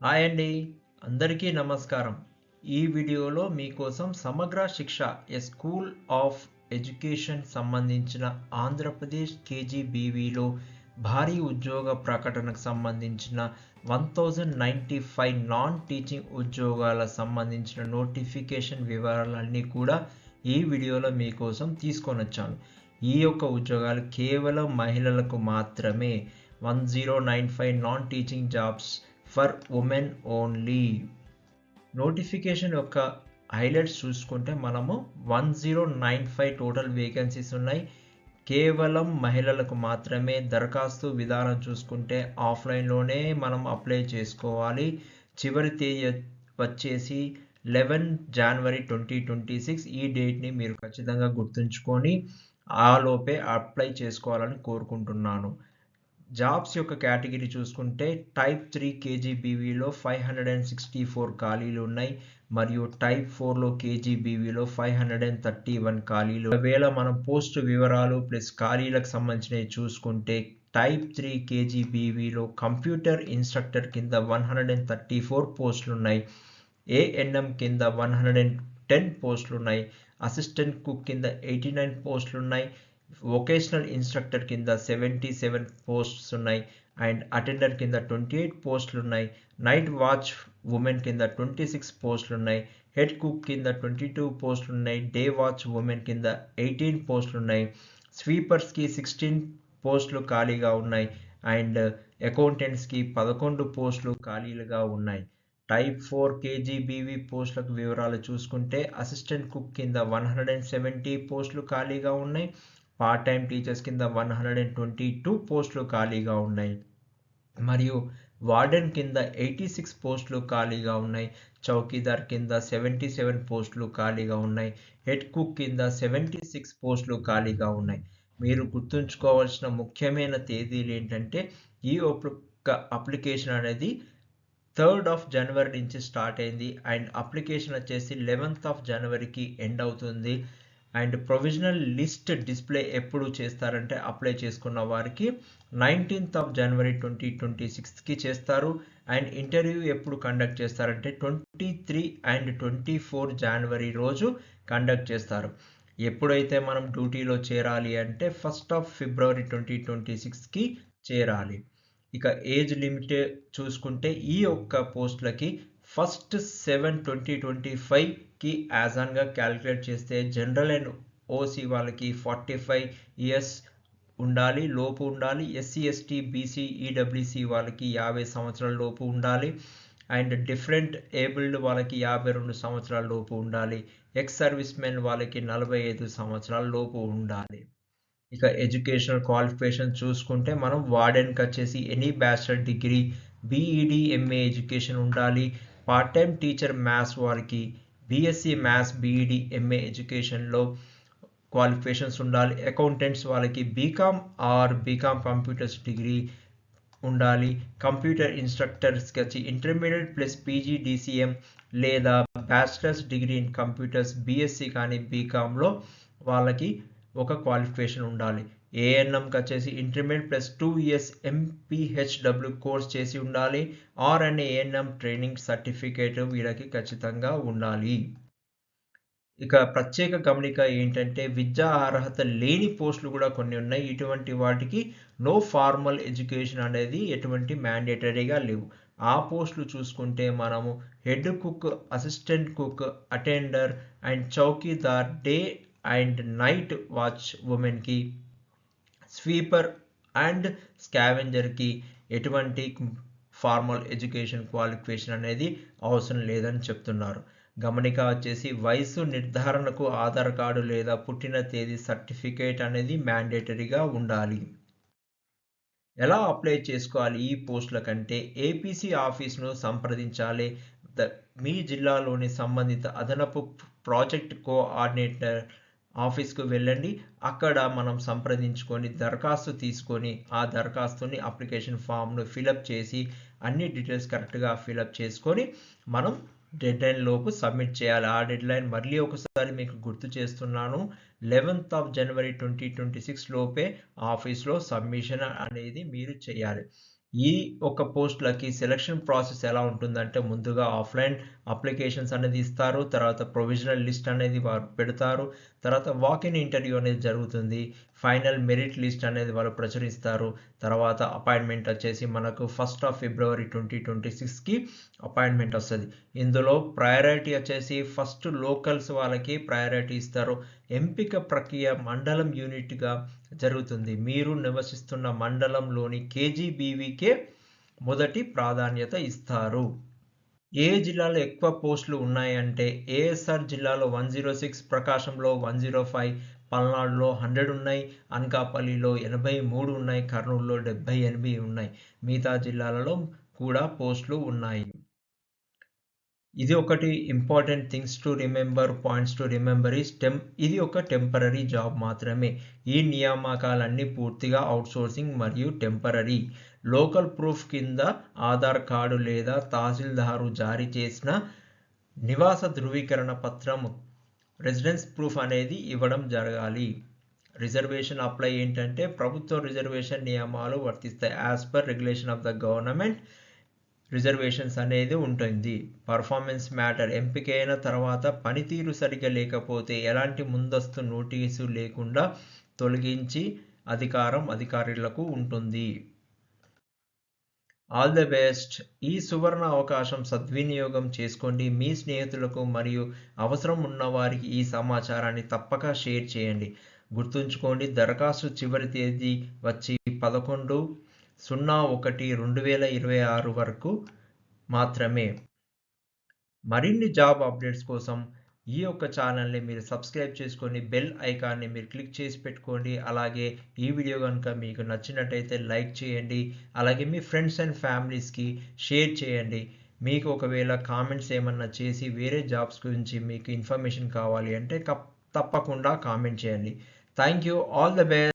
Hi అండి. అందరికీ నమస్కారం. ఈ వీడియోలో మీకోసం సమగ్ర శిక్ష ఏ స్కూల్ ఆఫ్ ఎడ్యుకేషన్ సంబంధించిన ఆంధ్రప్రదేశ్ కేజీబీవీలో భారీ ఉద్యోగ ప్రకటనకు సంబంధించిన one thousand ninety five non teaching ఉద్యోగాల సంబంధించిన నోటిఫికేషన్ వివరాలన్నీ కూడా ఈ వీడియోలో మీకోసం తీసుకొని వచ్చాను. ఈ యొక్క ఉద్యోగాలు కేవలం మహిళలకు మాత్రమే. One zero nine five non teaching jobs for women only. Notification యొక్క హైలైట్స్ చూసుకుంటే మనము one zero nine five total vacancies ఉన్నాయి. కేవలం మహిళలకు మాత్రమే దరఖాస్తు విధానం చూసుకుంటే ఆఫ్లైన్లోనే మనం అప్లై చేసుకోవాలి. చివరి తేదీ వచ్చేసి eleven January twenty twenty six ఈ డేట్ని మీరు ఖచ్చితంగా గుర్తుంచుకొని ఆ లోపే అప్లై చేసుకోవాలని కోరుకుంటున్నాను. జాబ్స్ యొక్క కేటగిరీ చూసుకుంటే type three కేజీబీవీలో five hundred and sixty four ఖాళీలు ఉన్నాయి మరియు టైప్ ఫోర్లో కేజీబీవీలో five hundred and thirty one ఖాళీలు. ఒకవేళ మనం పోస్ట్ వివరాలు ప్లస్ ఖాళీలకు సంబంధించినవి చూసుకుంటే టైప్ త్రీ కేజీబీవీలో కంప్యూటర్ ఇన్స్ట్రక్టర్ కింద one hundred and thirty four పోస్టులు ఉన్నాయి ఏఎన్ఎం కింద వన్ హండ్రెడ్ అండ్ టెన్ పోస్టులు ఉన్నాయి అసిస్టెంట్ కుక్ కింద ఎయిటీ నైన్ పోస్టులు ఉన్నాయి వొకేషనల్ ఇన్స్ట్రక్టర్ కింద సెవెంటీ సెవెన్ పోస్ట్స్ ఉన్నాయి. అండ్ అటెండర్ కింద ట్వంటీ ఎయిట్ పోస్టులు ఉన్నాయి. నైట్ వాచ్ ఉమెన్ కింద ట్వంటీ సిక్స్ పోస్టులు ఉన్నాయి. హెడ్ కుక్ కింద ట్వంటీ టూ పోస్టులు ఉన్నాయి. డే వాచ్ ఉమెన్ కింద ఎయిటీన్ పోస్టులు ఉన్నాయి. స్వీపర్స్కి సిక్స్టీన్ పోస్టులు ఖాళీగా ఉన్నాయి. అండ్ అకౌంటెంట్స్కి పదకొండు పోస్టులు ఖాళీలుగా ఉన్నాయి. టైప్ ఫోర్ కేజీబీవి పోస్టులకు వివరాలు చూసుకుంటే అసిస్టెంట్ కుక్ కింద వన్ హండ్రెడ్ అండ్ సెవెంటీ పోస్టులు ఖాళీగా ఉన్నాయి. పార్ట్ టైం టీచర్స్ కింద one hundred and twenty two పోస్టులు ఖాళీగా ఉన్నాయి. మరియు వార్డెన్ కింద ఎయిటీ సిక్స్ పోస్టులు ఖాళీగా ఉన్నాయి. చౌకీదార్ కింద సెవెంటీ సెవెన్ పోస్టులు ఖాళీగా ఉన్నాయి. హెడ్ కుక్ కింద సెవెంటీ సిక్స్ పోస్టులు ఖాళీగా ఉన్నాయి. మీరు గుర్తుంచుకోవాల్సిన ముఖ్యమైన తేదీలు ఏంటంటే ఈ ఒక్క అప్లికేషన్ అనేది థర్డ్ ఆఫ్ జనవరి నుంచి స్టార్ట్ అయింది. అండ్ అప్లికేషన్ వచ్చేసి లెవెన్త్ ఆఫ్ జనవరికి ఎండ్ అవుతుంది. అండ్ ప్రొవిజనల్ లిస్ట్ డిస్ప్లే ఎప్పుడు చేస్తారంటే అప్లై చేసుకున్న వారికి nineteenth of January twenty twenty సిక్స్త్కి చేస్తారు. అండ్ ఇంటర్వ్యూ ఎప్పుడు కండక్ట్ చేస్తారంటే twenty three and twenty four January రోజు కండక్ట్ చేస్తారు. ఎప్పుడైతే మనం డ్యూటీలో చేరాలి అంటే first of February twenty twenty సిక్స్కి చేరాలి. ఇక ఏజ్ లిమిట్ చూసుకుంటే ఈ ఒక్క పోస్టులకి ఫస్ట్ సెవెన్ ట్వంటీ ట్వంటీ ఫైవ్కి యాజాన్గా క్యాలిక్యులేట్ చేస్తే జనరల్ అండ్ ఓసీ వాళ్ళకి ఫార్టీ ఫైవ్ ఇయర్స్ ఉండాలి లోపు ఉండాలి. ఎస్సీ ఎస్టీ బీసీ ఈడబ్ల్యూసీ వాళ్ళకి యాభై సంవత్సరాల లోపు ఉండాలి. అండ్ డిఫరెంట్ ఏబుల్డ్ వాళ్ళకి యాభై రెండు సంవత్సరాల లోపు ఉండాలి. ఎక్స్ సర్వీస్ మెన్ వాళ్ళకి నలభై ఐదు సంవత్సరాల లోపు ఉండాలి. ఇక ఎడ్యుకేషనల్ క్వాలిఫికేషన్ చూసుకుంటే మనం వార్డెన్కి వచ్చేసి any bachelor degree BEd MA education ఉండాలి. పార్ట్ టైం టీచర్ మ్యాథ్స్ వారికి బీఎస్సీ మ్యాథ్స్ బీఈడి ఎంఏ ఎడ్యుకేషన్లో క్వాలిఫికేషన్స్ ఉండాలి. అకౌంటెంట్స్ వాళ్ళకి BCom or BCom computers degree ఉండాలి. కంప్యూటర్ ఇన్స్ట్రక్టర్స్కి వచ్చి ఇంటర్మీడియట్ ప్లస్ పీజీ డిసిఎం లేదా bachelors degree in computers BSc కానీ బీకామ్లో వాళ్ళకి ఒక క్వాలిఫికేషన్ ఉండాలి. ఏఎన్ఎంకి వచ్చేసి intermediate plus two years MPHW course చేసి ఉండాలి. Or and ANM training certificate వీళ్ళకి ఖచ్చితంగా ఉండాలి. ఇక ప్రత్యేక గమనిక ఏంటంటే విద్యా అర్హత లేని పోస్టులు కూడా కొన్ని ఉన్నాయి. ఇటువంటి వాటికి నో ఫార్మల్ ఎడ్యుకేషన్ అనేది ఎటువంటి మ్యాండేటరీగా లేవు. ఆ పోస్టులు చూసుకుంటే మనము head cook assistant cook attender and chowkidar day and night watch ఉమెన్కి స్వీపర్ అండ్ స్కావెంజర్కి ఎటువంటి ఫార్మల్ ఎడ్యుకేషన్ క్వాలిఫికేషన్ అనేది అవసరం లేదని చెప్తున్నారు. గమనిక వచ్చేసి వయసు నిర్ధారణకు ఆధార్ కార్డు లేదా పుట్టిన తేదీ సర్టిఫికేట్ అనేది మ్యాండేటరీగా ఉండాలి. ఎలా అప్లై చేసుకోవాలి? ఈ పోస్టుల కంటే ఏపీసీ ఆఫీస్ను సంప్రదించాలి. మీ జిల్లాలోని సంబంధిత అదనపు ప్రాజెక్ట్ కోఆర్డినేటర్ ఆఫీస్కు వెళ్ళండి. అక్కడ మనం సంప్రదించుకొని దరఖాస్తు తీసుకొని ఆ దరఖాస్తుని అప్లికేషన్ ఫామ్ను ఫిలప్ చేసి అన్ని డీటెయిల్స్ కరెక్ట్గా ఫిలప్ చేసుకొని మనం డెడ్లైన్ లోపు సబ్మిట్ చేయాలి. ఆ డెడ్లైన్ మళ్ళీ ఒకసారి మీకు గుర్తు చేస్తున్నాను. Eleventh of January twenty twenty six లోపే ఆఫీస్లో సబ్మిషన్ అనేది మీరు చేయాలి. ఈ ఒక పోస్టులకి సెలక్షన్ ప్రాసెస్ ఎలా ఉంటుందంటే ముందుగా ఆఫ్లైన్ అప్లికేషన్స్ అనేది ఇస్తారు తర్వాత ప్రొవిజనల్ లిస్ట్ అనేది వారు పెడతారు తర్వాత వాకిన్ ఇంటర్వ్యూ అనేది జరుగుతుంది. ఫైనల్ మెరిట్ లిస్ట్ అనేది వాళ్ళు ప్రచురిస్తారు. తర్వాత అపాయింట్మెంట్ వచ్చేసి మనకు first of February twenty twenty సిక్స్కి అపాయింట్మెంట్ వస్తుంది. ఇందులో ప్రయారిటీ వచ్చేసి ఫస్ట్ లోకల్స్ వాళ్ళకి ప్రయారిటీ ఇస్తారు. ఎంపిక ప్రక్రియ మండలం యూనిట్గా జరుగుతుంది. మీరు నివసిస్తున్న మండలంలోని కేజీబీవీకే మొదటి ప్రాధాన్యత ఇస్తారు. ఏ జిల్లాలో ఎక్కువ పోస్టులు ఉన్నాయంటే ఏఎస్ఆర్ జిల్లాలో వన్ జీరో సిక్స్ ప్రకాశంలో వన్ జీరో ఫైవ్ పల్నాడులో హండ్రెడ్ ఉన్నాయి అనకాపల్లిలో ఎనభై మూడు ఉన్నాయి కర్నూలులో డెబ్బై ఎనిమిది ఉన్నాయి. మిగతా జిల్లాలలో కూడా పోస్టులు ఉన్నాయి. ఇది ఒకటి important things to remember points to remember is ten ఇది ఒక టెంపరీ జాబ్ మాత్రమే. ఈ నియామకాలన్నీ పూర్తిగా అవుట్సోర్సింగ్ మరియు టెంపరీ లోకల్ ప్రూఫ్ కింద ఆధార్ కార్డు లేదా తహసీల్దారు జారీ చేసిన నివాస ధృవీకరణ పత్రం రెసిడెన్స్ ప్రూఫ్ అనేది ఇవ్వడం జరగాలి. రిజర్వేషన్ అప్లై ఏంటంటే ప్రభుత్వ రిజర్వేషన్ నియమాలు వర్తిస్తాయి. As per regulation of the government reservations అనేది ఉంటుంది. పర్ఫార్మెన్స్ మ్యాటర్ ఎంపికైన తర్వాత పనితీరు సరిగా లేకపోతే ఎలాంటి ముందస్తు నోటీసు లేకుండా తొలగించి అధికారం అధికారులకు ఉంటుంది. ఆల్ ది బెస్ట్ ఈ సువర్ణ అవకాశం సద్వినియోగం చేసుకోండి. మీ స్నేహితులకు మరియు అవసరం ఉన్నవారికి ఈ సమాచారాన్ని తప్పక షేర్ చేయండి. గుర్తుంచుకోండి దరఖాస్తు చివరి తేదీ వచ్చి పదకొండు సున్నా ఒకటి రెండు వేల ఇరవై ఆరు వరకు మాత్రమే. మరిన్ని జాబ్ అప్డేట్స్ కోసం ఈ యొక్క ఛానల్ని మీరు సబ్స్క్రైబ్ చేసుకొని బెల్ ఐకాన్ని మీరు క్లిక్ చేసి పెట్టుకోండి. అలాగే ఈ వీడియో కనుక మీకు నచ్చినట్టయితే లైక్ చేయండి. అలాగే మీ ఫ్రెండ్స్ అండ్ ఫ్యామిలీస్కి షేర్ చేయండి. మీకు ఒకవేళ కామెంట్స్ ఏమన్నా చేసి వేరే జాబ్స్ గురించి మీకు ఇన్ఫర్మేషన్ కావాలి అంటే తప్పకుండా కామెంట్ చేయండి. Thank you. All the best